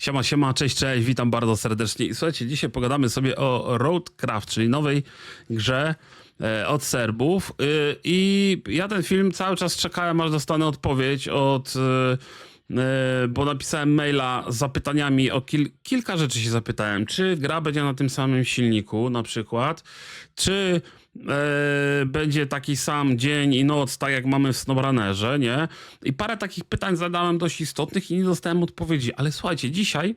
Siema, siema, cześć, cześć, witam bardzo serdecznie. I Słuchajcie, dzisiaj pogadamy sobie o Roadcraft, czyli nowej grze e, od Serbów. Y, I ja ten film cały czas czekałem, aż dostanę odpowiedź od... y, y, Bo napisałem maila z zapytaniami o kil kilka rzeczy się zapytałem. Czy gra będzie na tym samym silniku, na przykład? Czy e, będzie taki sam dzień i noc, tak jak mamy w SnowRunnerze, nie? I parę takich pytań zadałem dość istotnych i nie dostałem odpowiedzi. Ale słuchajcie, dzisiaj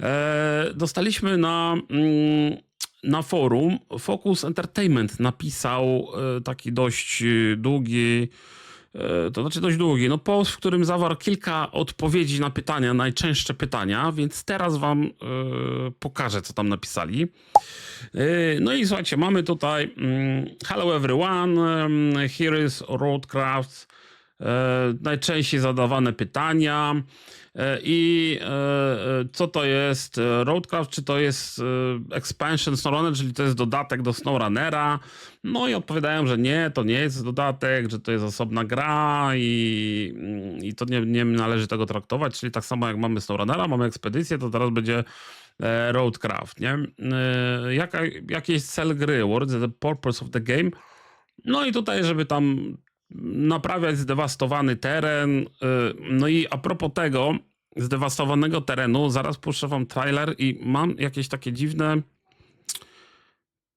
e, dostaliśmy na, mm, na forum Focus Entertainment napisał e, taki dość e, długi to znaczy dość długi, no post, w którym zawarł kilka odpowiedzi na pytania, najczęstsze pytania, więc teraz wam e, pokażę, co tam napisali. E, No i słuchajcie, mamy tutaj mm, Hello everyone, um, here is Roadcraft, e, najczęściej zadawane pytania e, i e, e, co to jest e, Roadcraft, czy to jest e, expansion SnowRunner, czyli to jest dodatek do SnowRunnera. No i odpowiadają, że nie, to nie jest dodatek, że to jest osobna gra i, mm, i to nie, nie należy tego traktować, czyli tak samo jak mamy SnowRunnera, mamy ekspedycję, to teraz będzie e, Roadcraft, nie? E, Jaka, jaki jest cel gry? What is the purpose of the game? No i tutaj, żeby tam naprawiać zdewastowany teren. No i a propos tego zdewastowanego terenu, zaraz puszczę wam trailer i mam jakieś takie dziwne.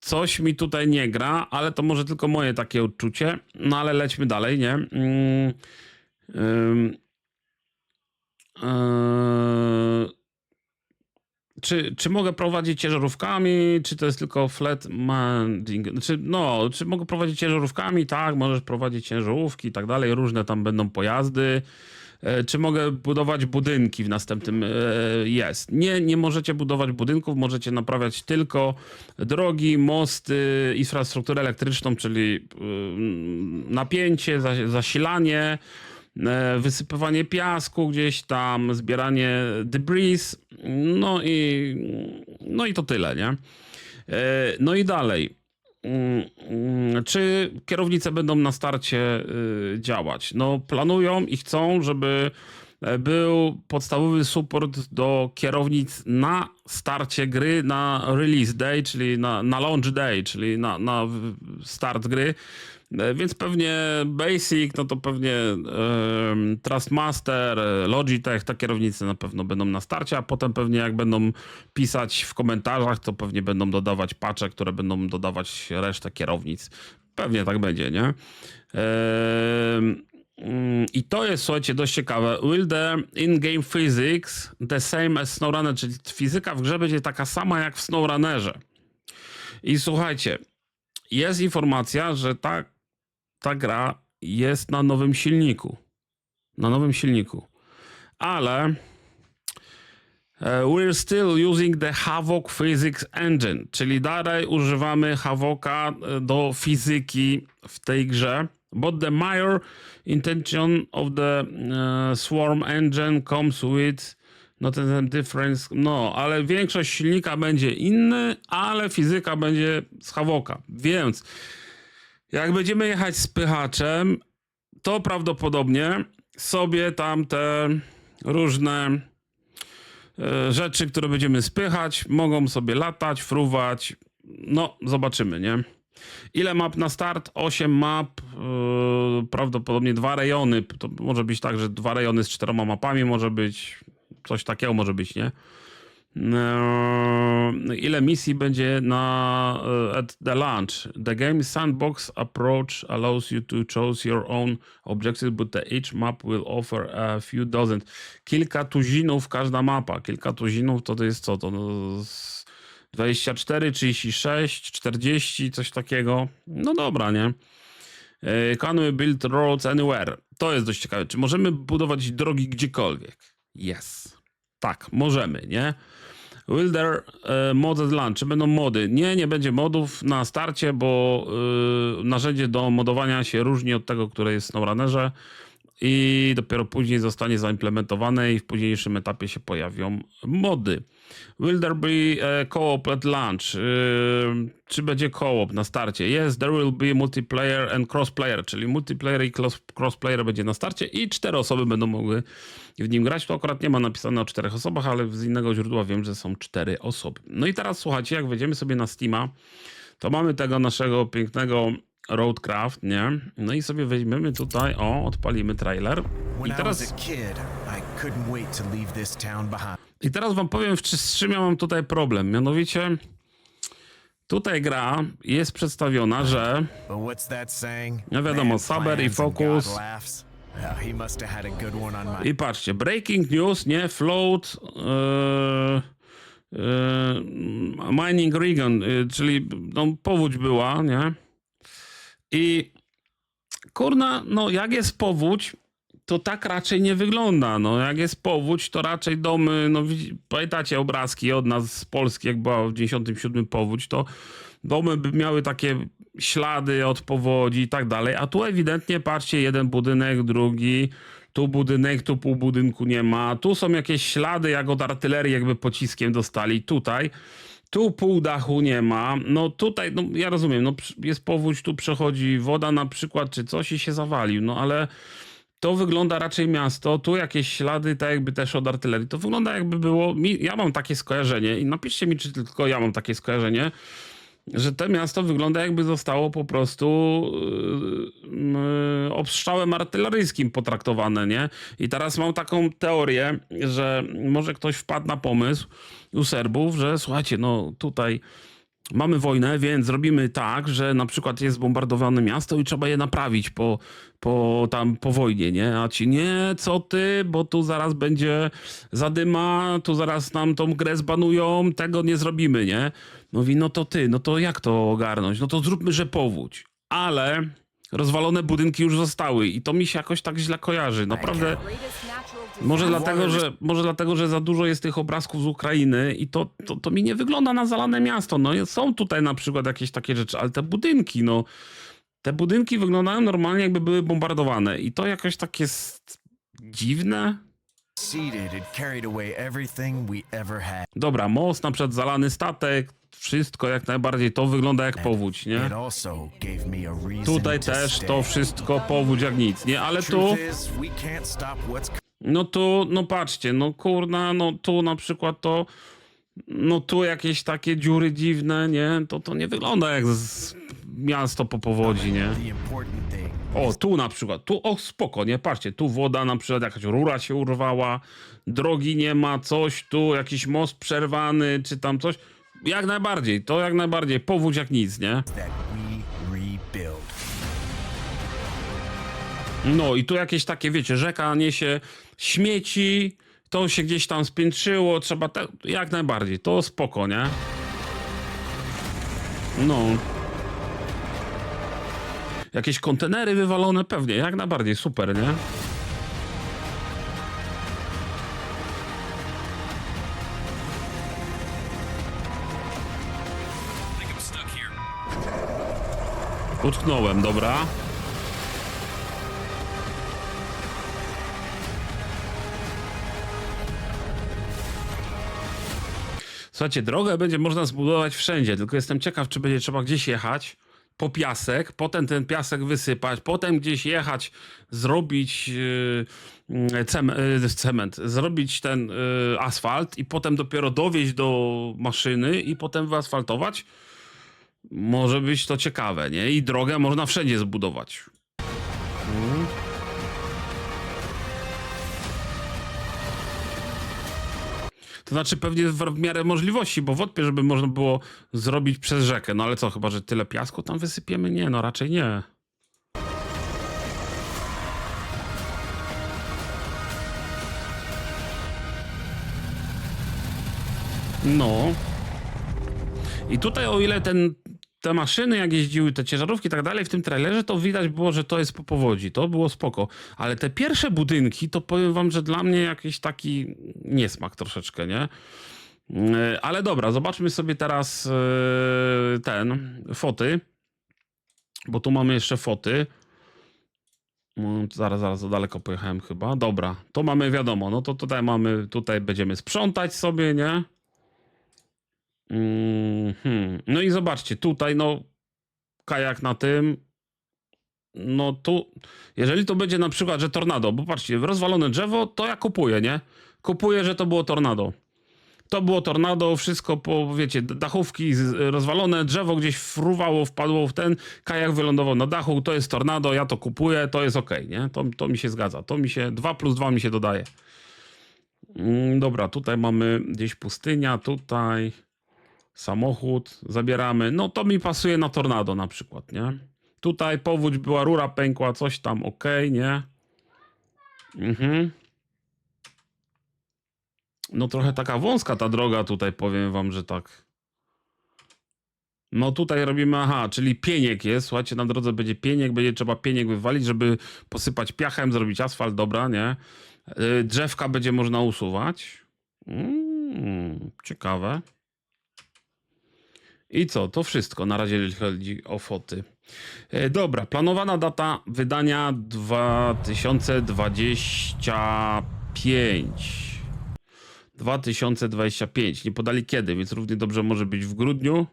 Coś mi tutaj nie gra, ale to może tylko moje takie odczucie. No ale lećmy dalej, nie? Ym, yy, czy, czy mogę prowadzić ciężarówkami, czy to jest tylko flat manding? Znaczy, no, czy mogę prowadzić ciężarówkami? Tak, możesz prowadzić ciężarówki i tak dalej, różne tam będą pojazdy. E, Czy mogę budować budynki w następnym? e, Jest. Nie, nie możecie budować budynków, możecie naprawiać tylko drogi, mosty, infrastrukturę elektryczną, czyli mm, napięcie, zas- zasilanie, e, wysypywanie piasku gdzieś tam, zbieranie debris, no i, no i to tyle, nie? E, No i dalej. Mm, mm, Czy kierownice będą na starcie y, działać? No, planują i chcą, żeby był podstawowy support do kierownic na starcie gry, na release day, czyli na, na launch day, czyli na, na start gry. E, Więc pewnie Basic, no to pewnie em, Trustmaster, e, Logitech, te kierownice na pewno będą na starcie, a potem pewnie jak będą pisać w komentarzach, to pewnie będą dodawać patche, które będą dodawać resztę kierownic. Pewnie tak będzie, nie? I to jest, słuchajcie, dość ciekawe. Will the in-game physics the same as SnowRunner, czyli fizyka w grze będzie taka sama jak w SnowRunnerze. I słuchajcie, jest informacja, że ta, ta gra jest na nowym silniku. Na nowym silniku. Ale e, we're still using the Havok Physics Engine, czyli dalej używamy Havoka e, do fizyki w tej grze. But the major intention of the e, Swarm Engine comes with not a difference. No, ale większość silnika będzie inny, ale fizyka będzie z Havoka. Więc jak będziemy jechać z pychaczem, to prawdopodobnie sobie tam te różne e, rzeczy, które będziemy spychać, mogą sobie latać, fruwać. No, zobaczymy, nie? Ile map na start? 8 map, yy, prawdopodobnie dwa rejony. To może być tak, że dwa rejony z czteroma mapami może być. Coś takiego może być, nie? Eee, ile misji będzie na e, at the launch? The game sandbox approach allows you to choose your own objectives, but each map will offer a few dozen. Kilka tuzinów każda mapa. Kilka tuzinów to, to jest co? To no, z 24, 36, 40, coś takiego. No dobra, nie? E, Can we build roads anywhere? To jest dość ciekawe. Czy możemy budować drogi gdziekolwiek? Yes. Tak, możemy, nie? Will there e, launch? Czy będą mody? Nie, nie będzie modów na starcie, bo e, narzędzie do modowania się różni od tego, które jest w SnowRunnerze. I dopiero później zostanie zaimplementowane i w późniejszym etapie się pojawią mody. Will there be co-op at launch? Yy, czy będzie co-op na starcie? Yes, there will be multiplayer and crossplayer, czyli multiplayer i cross- crossplayer będzie na starcie i cztery osoby będą mogły w nim grać. To akurat nie ma napisane o czterech osobach, ale z innego źródła wiem, że są cztery osoby. No i teraz słuchajcie, jak wejdziemy sobie na Steama, to mamy tego naszego pięknego Roadcraft, nie? No i sobie weźmiemy tutaj, o, odpalimy trailer. I teraz, I teraz wam powiem, z czym ja mam tutaj problem. Mianowicie, tutaj gra jest przedstawiona, że? No wiadomo, Saber i Focus. I patrzcie, breaking news, nie? Float, yy, yy, mining region, yy, czyli no, powódź była, nie? I kurna, no jak jest powódź, to tak raczej nie wygląda. No. Jak jest powódź, to raczej domy, no pamiętacie obrazki od nas z Polski, jak była w 97 powódź, to domy by miały takie ślady od powodzi i tak dalej, a tu ewidentnie patrzcie, jeden budynek, drugi, tu budynek, tu pół budynku nie ma, tu są jakieś ślady jak od artylerii, jakby pociskiem dostali, tutaj tu pół dachu nie ma, no tutaj, no ja rozumiem, no jest powódź, tu przechodzi woda na przykład, czy coś i się zawalił, no ale to wygląda raczej miasto, tu jakieś ślady, tak jakby też od artylerii. To wygląda jakby było, ja mam takie skojarzenie i napiszcie mi, czy tylko ja mam takie skojarzenie, że to miasto wygląda jakby zostało po prostu yy, yy, obstrzałem artyleryjskim potraktowane, nie? I teraz mam taką teorię, że może ktoś wpadł na pomysł u Serbów, że słuchajcie, no tutaj mamy wojnę, więc zrobimy tak, że na przykład jest bombardowane miasto i trzeba je naprawić po, po tam po wojnie, nie? A ci nie, co ty, bo tu zaraz będzie zadyma, tu zaraz nam tą grę zbanują, tego nie zrobimy, nie? Mówi, no to ty, no to jak to ogarnąć? No to zróbmy, że powódź. Ale rozwalone budynki już zostały i to mi się jakoś tak źle kojarzy. Naprawdę... Może dlatego, że, może dlatego, że za dużo jest tych obrazków z Ukrainy i to, to, to mi nie wygląda na zalane miasto. No, są tutaj na przykład jakieś takie rzeczy, ale te budynki, no, te budynki wyglądają normalnie, jakby były bombardowane i to jakoś tak jest dziwne. Dobra, most, na przykład zalany statek, wszystko jak najbardziej, to wygląda jak powódź, nie? Tutaj też to wszystko powódź jak nic, nie? Ale tu... No tu, no patrzcie, no kurna, no tu na przykład to, no tu jakieś takie dziury dziwne, nie? To to nie wygląda jak z miasto po powodzi, nie? O, tu na przykład, tu, o spoko, nie? Patrzcie, tu woda na przykład, jakaś rura się urwała, drogi nie ma, coś tu, jakiś most przerwany, czy tam coś. Jak najbardziej, to jak najbardziej, powódź jak nic, nie? No i tu jakieś takie, wiecie, rzeka niesie śmieci, to się gdzieś tam spiętrzyło, trzeba te, jak najbardziej, to spoko, nie? No. Jakieś kontenery wywalone, pewnie, jak najbardziej, super, nie? Utknąłem, dobra. Słuchajcie, drogę będzie można zbudować wszędzie, tylko jestem ciekaw, czy będzie trzeba gdzieś jechać po piasek, potem ten piasek wysypać, potem gdzieś jechać, zrobić yy, cem, yy, cement, zrobić ten yy, asfalt i potem dopiero dowieźć do maszyny i potem wyasfaltować. Może być to ciekawe, nie? I drogę można wszędzie zbudować. To znaczy pewnie w, miarę możliwości, bo wątpię, żeby można było zrobić przez rzekę. No ale co, chyba, że tyle piasku tam wysypiemy? Nie, no raczej nie. No. I tutaj o ile ten, te maszyny, jak jeździły, te ciężarówki i tak dalej, w tym trailerze, to widać było, że to jest po powodzi. To było spoko. Ale te pierwsze budynki, to powiem wam, że dla mnie jakiś taki niesmak troszeczkę, nie? Yy, Ale dobra, zobaczmy sobie teraz yy, ten, foty. Bo tu mamy jeszcze foty. Mm, Zaraz, zaraz, za daleko pojechałem chyba. Dobra, to mamy wiadomo, no to tutaj mamy, tutaj będziemy sprzątać sobie, nie? Mhm. No i zobaczcie, tutaj no kajak na tym, no tu, jeżeli to będzie na przykład, że tornado, bo patrzcie, rozwalone drzewo, to ja kupuję, nie? Kupuję, że to było tornado. To było tornado, wszystko po, wiecie, dachówki rozwalone, drzewo gdzieś fruwało, wpadło w ten, kajak wylądował na dachu, to jest tornado, ja to kupuję, to jest okej, nie? To, to mi się zgadza, to mi się, 2 plus 2 mi się dodaje. Mm, Dobra, tutaj mamy gdzieś pustynia, tutaj samochód, zabieramy, no to mi pasuje na tornado na przykład, nie? Tutaj powódź była, rura pękła, coś tam, okej, nie? Mhm. No trochę taka wąska ta droga tutaj, powiem wam, że tak. No tutaj robimy, aha, czyli pieniek jest, słuchajcie, na drodze będzie pieniek, będzie trzeba pieniek wywalić, żeby posypać piachem, zrobić asfalt, dobra, nie? Yy, Drzewka będzie można usuwać. Mm, ciekawe. I co? To wszystko na razie, jeśli chodzi o foty. E, Dobra, planowana data wydania 2025. 2025. Nie podali kiedy, więc równie dobrze może być w grudniu.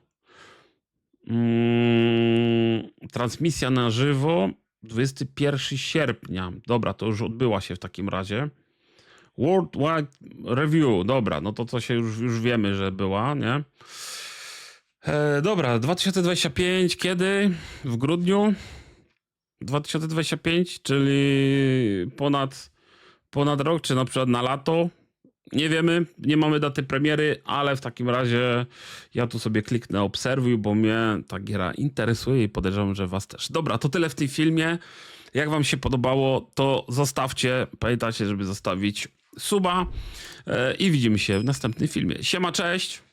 Mm, transmisja na żywo 21 sierpnia. Dobra, to już odbyła się w takim razie. Worldwide Review. Dobra, no to co się już, już wiemy, że była, nie? E, dobra, 2025 kiedy? W grudniu 2025, czyli ponad, ponad rok, czy na przykład na lato. Nie wiemy, nie mamy daty premiery, ale w takim razie ja tu sobie kliknę obserwuj, bo mnie ta giera interesuje i podejrzewam, że was też. Dobra, to tyle w tym filmie. Jak wam się podobało, to zostawcie, pamiętajcie, żeby zostawić suba e, i widzimy się w następnym filmie. Siema, cześć!